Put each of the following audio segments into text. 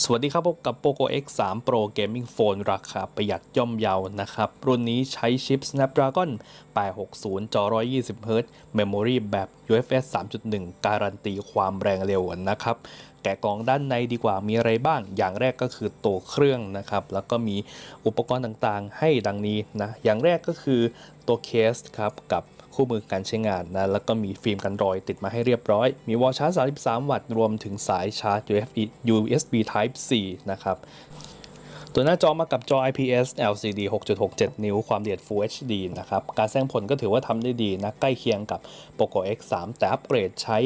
สวัสดีครับพบกับ POCO X3 Pro Gaming Phone ราคาประหยัดย่อมเยานะครับ รุ่นนี้ใช้ชิป Snapdragon 860 จอ 120 Hz Memory แบบ UFS 3.1 การันตีความแรงเร็วนะครับ แกะกล่องด้านในดีกว่ามีอะไรบ้าง อย่างแรกก็คือตัวเครื่องนะครับ แล้วก็มีอุปกรณ์ต่างๆ ให้ดังนี้นะ อย่างแรกก็คือตัวเคสครับกับ คู่มือการใช้งานนะแล้วก็มีฟิล์มกันรอยติดมาให้เรียบร้อย มีวอลชาร์จ 33 วัตต์รวมถึงสายชาร์จ USB Type C นะครับตัวหน้าจอมากับจอ IPS LCD 6.67 นิ้ว ความละเอียด Full HD นะครับ การแสดงผลก็ถือว่าทำได้ดีนะ ใกล้เคียงกับ POCO X3 แต่อัปเกรดใช้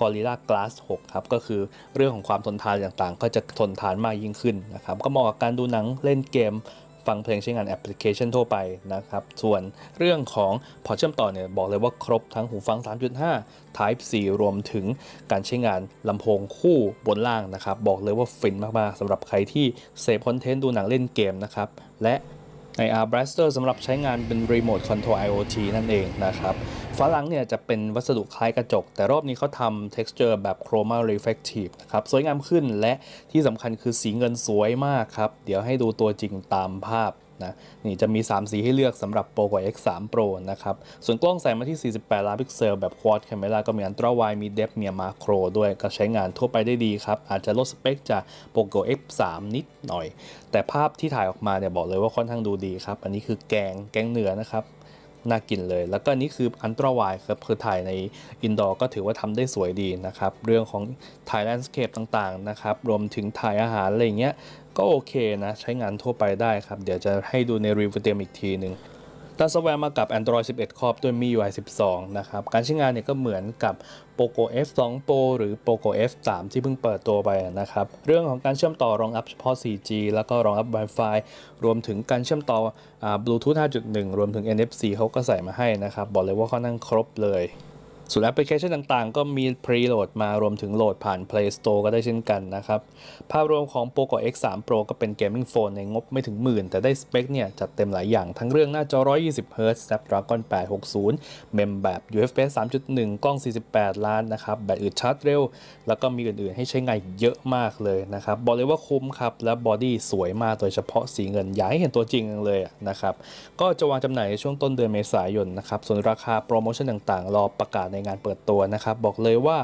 Gorilla Glass 6 ครับ ก็คือเรื่องของความทนทานต่างๆ ก็จะทนทานมากยิ่งขึ้นนะครับ ก็เหมาะกับการดูหนังเล่นเกม ฟังเพลงใช้งานแอปพลิเคชันทั่วไปนะครับ ส่วนเรื่องของพอเชื่อมต่อเนี่ยบอกเลยว่าครบทั้งหูฟัง 3.5 Type C รวมถึงการใช้งานลำโพงคู่บนล่างนะครับ บอกเลยว่าฟินมากๆสำหรับใครที่เสพคอนเทนต์ดูหนังเล่นเกมนะครับและ IR Blaster สำหรับใช้งานเป็น Remote Control IoT นั่นเองนะครับฝาหลังเนี่ยจะเป็นวัสดุคล้ายกระจก แต่รอบนี้เขาทำ texture แบบ Chroma Reflective นะครับ สวยงามขึ้นและที่สำคัญคือสีเงินสวยมากครับ เดี๋ยวให้ดูตัวจริงตามภาพ นะนี่จะมี 3 สีให้เลือกสำหรับ POCO X3 Pro นะครับ ส่วนกล้องใส่มาที่ 48 ล้านพิกเซลแบบ Quad Camera ก็มี Ultra Wide มี Depth มี Macro ด้วยก็ใช้งานทั่วไปได้ดีครับ อาจจะลดสเปคจาก POCO X3 นิดหน่อย แต่ภาพที่ถ่ายออกมาเนี่ยบอกเลยว่าค่อนข้างดูดีครับ อันนี้คือแกงแกงเหนือนะครับ น่ากินเลย แล้วก็นี่คืออันตราวายครับคือถ่ายในอินดอร์ก็ถือว่าทำได้สวยดีนะครับ เรื่องของถ่ายแลนด์สเคปต่างๆนะครับ รวมถึงถ่ายอาหารอะไรเงี้ยก็โอเคนะ ใช้งานทั่วไปได้ครับ เดี๋ยวจะให้ดูในรีวิวเต็มอีกทีหนึ่ง ตั้งซอฟต์แวร์มากับ Android 11 ครอบด้วย MIUI 12 นะครับ การใช้งานเนี่ยก็เหมือนกับ POCO F2 Pro หรือ POCO F3 ที่เพิ่งเปิดตัวไปนะครับ เรื่องของการเชื่อมต่อรองรับเฉพาะ 4G แล้วก็รองรับ Wi-Fi รวมถึงการเชื่อมต่ออ Bluetooth 5.1 รวมถึง NFC เขาก็ใส่มาให้นะครับ บอกเลยว่าเขานั่งครบเลย ส่วนแอปพลิเคชันต่างๆ ก็มี preload มารวมถึงโหลดผ่าน Play Store ก็ได้เช่นกันนะครับ ภาพรวมของ POCO X3 Pro ก็เป็น Gaming Phone ในงบไม่ถึงหมื่น แต่ได้สเปคเนี่ยจัดเต็มหลายอย่างทั้งเรื่องหน้าจอ 120 Hz Snapdragon 860 เมมแบบ UFS 3.1 กล้อง 48 ล้านนะครับ แบตอึดชาร์จเร็ว แล้วก็มีอื่นๆ ให้ใช้งานเยอะมากเลยนะครับ บอกเลยว่าคุ้มครับ และบอดี้สวยมาก โดยเฉพาะสีเงินอยากให้เห็นตัวจริงเลยนะครับ ก็จะวางจำหน่ายในช่วงต้นเดือนเมษายนนะครับ ส่วนราคาโปรโมชั่นต่างๆ รอประกาศในงานเปิดตัวนะครับ บอกเลยว่า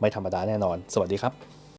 ไม่ธรรมดาแน่นอน สวัสดีครับ